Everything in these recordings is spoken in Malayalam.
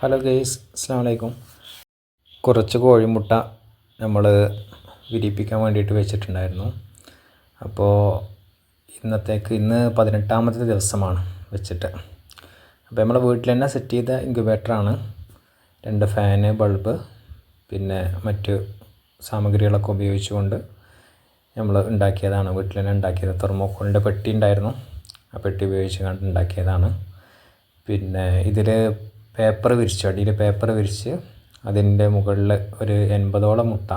ഹലോ ഗെയ്സ് അസ്സാം വലൈക്കും കുറച്ച് കോഴിമുട്ട നമ്മൾ വിരിയിപ്പിക്കാൻ വേണ്ടിയിട്ട് വെച്ചിട്ടുണ്ടായിരുന്നു. അപ്പോൾ ഇന്നത്തേക്ക് ഇന്ന് പതിനെട്ടാമത്തെ ദിവസമാണ് വെച്ചിട്ട്. അപ്പോൾ നമ്മൾ വീട്ടിൽ തന്നെ സെറ്റ് ചെയ്ത ഇൻക്യുബേറ്ററാണ് രണ്ട് ഫാന് ബൾബ് പിന്നെ മറ്റ് സാമഗ്രികളൊക്കെ ഉപയോഗിച്ചുകൊണ്ട് നമ്മൾ ഉണ്ടാക്കിയതാണ്. വീട്ടിൽ തന്നെ ഉണ്ടാക്കിയത്. തെർമോക്കോളിന്റെ പെട്ടി ഉണ്ടായിരുന്നു. ആ പെട്ടി ഉപയോഗിച്ച് കണ്ട് ഉണ്ടാക്കിയതാണ്. പിന്നെ ഇതിൽ പേപ്പർ വിരിച്ചു അടിയിൽ പേപ്പർ വിരിച്ച് അതിന്റെ മുകളിൽ ഒരു എൺപതോളം മുട്ട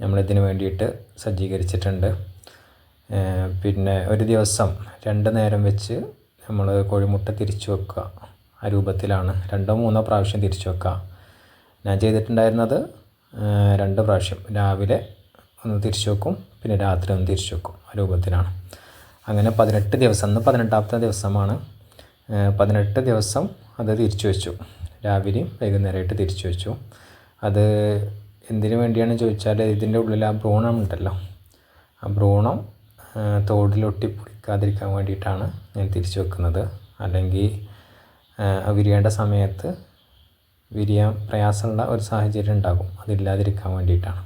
നമ്മളിതിന് വേണ്ടിയിട്ട് സജ്ജീകരിച്ചിട്ടുണ്ട്. പിന്നെ ഒരു ദിവസം രണ്ട് നേരം വെച്ച് നമ്മൾ കോഴിമുട്ട തിരിച്ചു വെക്കുക. ആ രൂപത്തിലാണ് രണ്ടോ മൂന്നോ പ്രാവശ്യം തിരിച്ചു വെക്കുക. ഞാൻ ചെയ്തിട്ടുണ്ടായിരുന്നത് രണ്ട് പ്രാവശ്യം. രാവിലെ ഒന്ന് തിരിച്ചു വെക്കും പിന്നെ രാത്രി ഒന്ന് തിരിച്ചു വെക്കും. ആ രൂപത്തിലാണ്. അങ്ങനെ പതിനെട്ട് ദിവസം ഇന്ന് പതിനെട്ടാമത്തെ ദിവസമാണ്. പതിനെട്ട് ദിവസം അത് തിരിച്ചു വെച്ചു. രാവിലെയും വൈകുന്നേരമായിട്ട് തിരിച്ചു വെച്ചു. അത് എന്തിനു വേണ്ടിയാണ് ചോദിച്ചാൽ ഇതിന്റെ ഉള്ളിൽ ആ ഭ്രൂണം ഉണ്ടല്ലോ. ആ ഭ്രൂണം തോടിലൊട്ടി പിടിക്കാതിരിക്കാൻ വേണ്ടിയിട്ടാണ് ഞാൻ തിരിച്ചു വെക്കുന്നത്. അല്ലെങ്കിൽ വിരിയേണ്ട സമയത്ത് വിരിയാൻ പ്രയാസമുള്ള ഒരു സാഹചര്യം ഉണ്ടാകും. അതില്ലാതിരിക്കാൻ വേണ്ടിയിട്ടാണ്.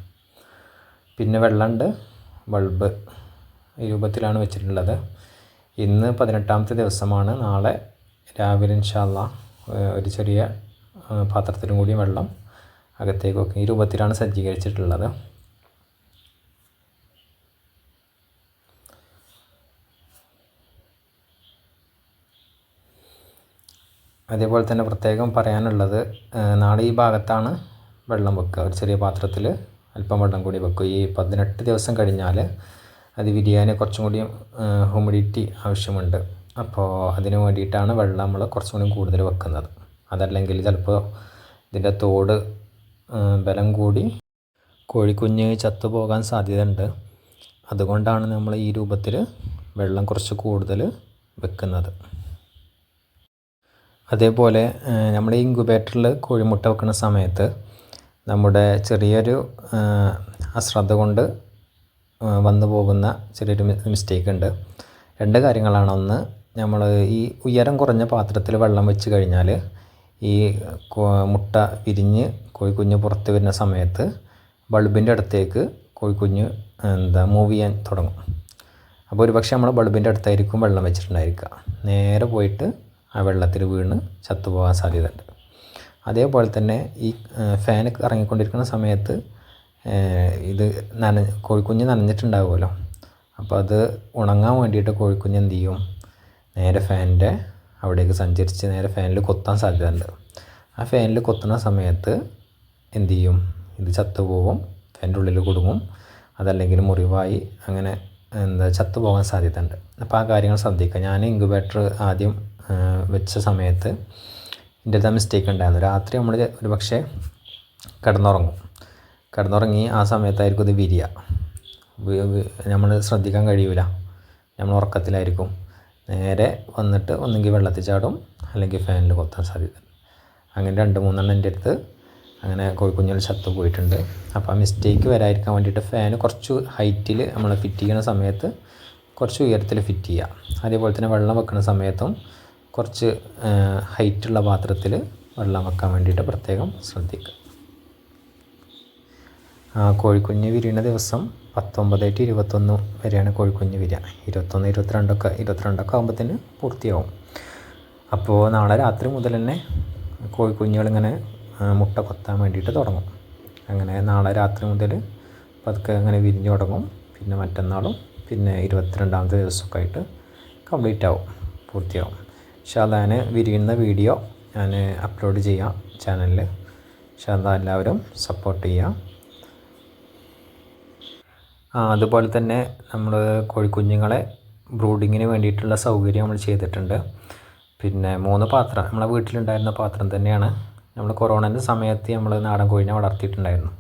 പിന്നെ വെള്ളമുണ്ട്. ബൾബ് രൂപത്തിലാണ് വെച്ചിട്ടുള്ളത്. ഇന്ന് പതിനെട്ടാമത്തെ ദിവസമാണ്. നാളെ രാവിലെ ഇൻഷാല്ല ഒരു ചെറിയ പാത്രത്തിലും കൂടി വെള്ളം അകത്തേക്ക് വെക്കും. ഈ രൂപത്തിലാണ് സജ്ജീകരിച്ചിട്ടുള്ളത്. അതേപോലെ തന്നെ പ്രത്യേകം പറയാനുള്ളത് നാളെ ഈ ഭാഗത്താണ് വെള്ളം വെക്കുക. ഒരു ചെറിയ പാത്രത്തിൽ അല്പം വെള്ളം കൂടി വെക്കുക. ഈ പതിനെട്ട് ദിവസം കഴിഞ്ഞാൽ അത് വിരിയാൻ കുറച്ചും കൂടി ഹ്യൂമിഡിറ്റി ആവശ്യമുണ്ട്. അപ്പോൾ അതിന് വേണ്ടിയിട്ടാണ് വെള്ളം നമ്മൾ കുറച്ചും കൂടി കൂടുതൽ വെക്കുന്നത്. അതല്ലെങ്കിൽ ചിലപ്പോൾ ഇതിന്റെ തോട് ബലം കൂടി കോഴിക്കുഞ്ഞ് ചത്തുപോകാൻ സാധ്യതയുണ്ട്. അതുകൊണ്ടാണ് നമ്മൾ ഈ രൂപത്തിൽ വെള്ളം കുറച്ച് കൂടുതൽ വെക്കുന്നത്. അതേപോലെ നമ്മൾ ഈ ഇൻക്യുബേറ്ററിൽ കോഴിമുട്ട വെക്കുന്ന സമയത്ത് നമ്മുടെ ചെറിയൊരു അശ്രദ്ധ കൊണ്ട് വന്നു പോകുന്ന ചെറിയൊരു മിസ്റ്റേക്ക് ഉണ്ട്. രണ്ട് കാര്യങ്ങളാണ്. ഒന്ന് നമ്മൾ ഈ ഉയരം കുറഞ്ഞ പാത്രത്തിൽ വെള്ളം വെച്ച് കഴിഞ്ഞാൽ ഈ മുട്ട വിരിഞ്ഞ് കോഴിക്കുഞ്ഞ് പുറത്ത് വരുന്ന സമയത്ത് ബൾബിന്റെ അടുത്തേക്ക് കോഴിക്കുഞ്ഞ് എന്താ മൂവ് ചെയ്യാൻ തുടങ്ങും. അപ്പോൾ ഒരു പക്ഷേ നമ്മൾ ബൾബിന്റെ അടുത്തായിരിക്കും വെള്ളം വെച്ചിട്ടുണ്ടായിരിക്കുക. നേരെ പോയിട്ട് ആ വെള്ളത്തിൽ വീണ് ചത്തുപോകാൻ സാധ്യതയുണ്ട്. അതേപോലെ തന്നെ ഈ ഫാൻ ഇറങ്ങിക്കൊണ്ടിരിക്കുന്ന സമയത്ത് ഇത് നന കോഴിക്കുഞ്ഞ് നനഞ്ഞിട്ടുണ്ടാവുമല്ലോ. അപ്പോൾ അത് ഉണങ്ങാൻ വേണ്ടിയിട്ട് കോഴിക്കുഞ്ഞ് എന്ത് ചെയ്യും? നേരെ ഫാനിന്റെ അവിടേക്ക് സഞ്ചരിച്ച് നേരെ ഫാനിൽ കൊത്താൻ സാധ്യതയുണ്ട്. ആ ഫാനിൽ കൊത്തുന്ന സമയത്ത് എന്തു ചെയ്യും? ഇത് ചത്തുപോകും ഫാനിന്റെ ഉള്ളിൽ കുടുങ്ങും. അതല്ലെങ്കിൽ മുറിവായി അങ്ങനെ എന്താ ചത്തുപോകാൻ സാധ്യതയുണ്ട്. അപ്പോൾ ആ കാര്യങ്ങൾ ശ്രദ്ധിക്കുക. ഞാൻ ഇൻക്യുബേറ്റർ ആദ്യം വെച്ച സമയത്ത് എന്റെ മിസ്റ്റേക്ക് ഉണ്ടായിരുന്നു. രാത്രി നമ്മൾ ഒരു പക്ഷേ കിടന്നുറങ്ങും. കിടന്നുറങ്ങി ആ സമയത്തായിരിക്കും ഇത് വിരിയ നമ്മൾ ശ്രദ്ധിക്കാൻ കഴിയൂല. നമ്മൾ ഉറക്കത്തിലായിരിക്കും. നേരെ വന്നിട്ട് ഒന്നുകിൽ വെള്ളത്തിൽ ചാടും അല്ലെങ്കിൽ ഫാനിൽ കൊത്താൻ സാധ്യത. അങ്ങനെ രണ്ട് മൂന്നെണ്ണം എന്റെ അടുത്ത് അങ്ങനെ കോഴിക്കുഞ്ഞൽ ചത്തു പോയിട്ടുണ്ട്. അപ്പോൾ ആ മിസ്റ്റേക്ക് വരാതിരിക്കാൻ വേണ്ടിയിട്ട് ഫാന് കുറച്ച് ഹൈറ്റിൽ നമ്മൾ ഫിറ്റ് ചെയ്യുന്ന സമയത്ത് കുറച്ച് ഉയരത്തിൽ ഫിറ്റ് ചെയ്യുക അതേപോലെ തന്നെ വെള്ളം വെക്കുന്ന സമയത്തും കുറച്ച് ഹൈറ്റുള്ള പാത്രത്തിൽ വെള്ളം വെക്കാൻ വേണ്ടിയിട്ട് പ്രത്യേകം ശ്രദ്ധിക്കുക. കോഴിക്കുഞ്ഞ് വിരിയുന്ന ദിവസം പത്തൊമ്പത് ടു ഇരുപത്തൊന്ന് വരെയാണ് കോഴിക്കുഞ്ഞ് വരിക. ഇരുപത്തൊന്ന് ഇരുപത്തിരണ്ടൊക്കെ ഇരുപത്തിരണ്ടൊക്കെ ആകുമ്പോഴത്തേന് പൂർത്തിയാവും. അപ്പോൾ നാളെ രാത്രി മുതൽ തന്നെ കോഴിക്കുഞ്ഞുങ്ങളിങ്ങനെ ആ, മുട്ട കൊത്താൻ വേണ്ടിയിട്ട് തുടങ്ങും. അങ്ങനെ നാളെ രാത്രി മുതൽ പതുക്കെ അങ്ങനെ വിരിഞ്ഞു തുടങ്ങും. പിന്നെ മറ്റന്നാളും പിന്നെ ഇരുപത്തിരണ്ടാമത്തെ ദിവസമൊക്കെ ആയിട്ട് കംപ്ലീറ്റ് ആവും പൂർത്തിയാവും. പക്ഷേ അതാണ് വിരിയുന്ന വീഡിയോ ഞാൻ അപ്ലോഡ് ചെയ്യാം ചാനലിൽ പക്ഷേ അതെല്ലാവരും സപ്പോർട്ട് ചെയ്യുക അതുപോലെ തന്നെ നമ്മൾ കോഴിക്കുഞ്ഞുങ്ങളെ ബ്രൂഡിങ്ങിന് വേണ്ടിയിട്ടുള്ള സൗകര്യം നമ്മൾ ചെയ്തിട്ടുണ്ട്. പിന്നെ മൂന്ന് പാത്രം നമ്മളെ വീട്ടിലുണ്ടായിരുന്ന പാത്രം തന്നെയാണ്. നമ്മൾ കൊറോണന്റെ സമയത്ത് നമ്മൾ നാടൻ കോഴിനെ വളർത്തിയിട്ടുണ്ടായിരുന്നു.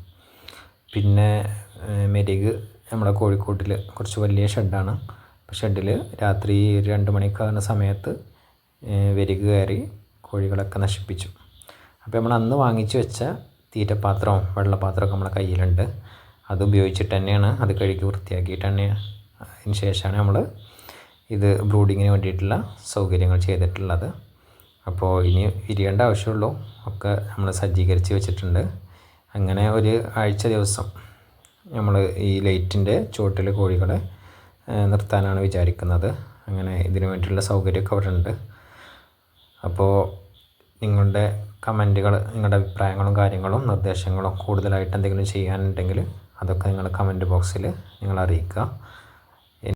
പിന്നെ മെരുക് നമ്മുടെ കോഴിക്കോട്ടിൽ കുറച്ച് വലിയ ഷെഡാണ്. ഷെഡിൽ രാത്രി രണ്ട് മണിക്കാകുന്ന സമയത്ത് വെരുക് കയറി കോഴികളൊക്കെ നശിപ്പിച്ചു. അപ്പോൾ നമ്മൾ അന്ന് വാങ്ങിച്ചു വെച്ച തീറ്റപ്പാത്രവും വെള്ളപ്പാത്രമൊക്കെ നമ്മുടെ കയ്യിലുണ്ട്. അത് ഉപയോഗിച്ചിട്ട് തന്നെയാണ് അത് കഴുകി വൃത്തിയാക്കിയിട്ട് തന്നെ അതിന് ശേഷമാണ് നമ്മൾ ഇത് ബ്രൂഡിങ്ങിന് വേണ്ടിയിട്ടുള്ള സൗകര്യങ്ങൾ ചെയ്തിട്ടുള്ളത്. അപ്പോൾ ഇനി വിരിയേണ്ട ആവശ്യമുള്ളൂ. ഒക്കെ നമ്മൾ സജ്ജീകരിച്ച് വെച്ചിട്ടുണ്ട്. അങ്ങനെ ഒരു ആഴ്ച ദിവസം നമ്മൾ ഈ ലൈറ്റിന്റെ ചുവട്ടിൽ കോഴികളെ നിർത്താനാണ് വിചാരിക്കുന്നത്. അങ്ങനെ ഇതിനു വേണ്ടിയിട്ടുള്ള സൗകര്യമൊക്കെ അവിടെ ഉണ്ട് അപ്പോൾ നിങ്ങളുടെ കമന്റുകൾ നിങ്ങളുടെ അഭിപ്രായങ്ങളും കാര്യങ്ങളും നിർദ്ദേശങ്ങളും കൂടുതലായിട്ട് എന്തെങ്കിലും ചെയ്യാനുണ്ടെങ്കിൽ അതൊക്കെ നിങ്ങൾ കമന്റ് ബോക്സിൽ നിങ്ങൾ അറിയിക്കുക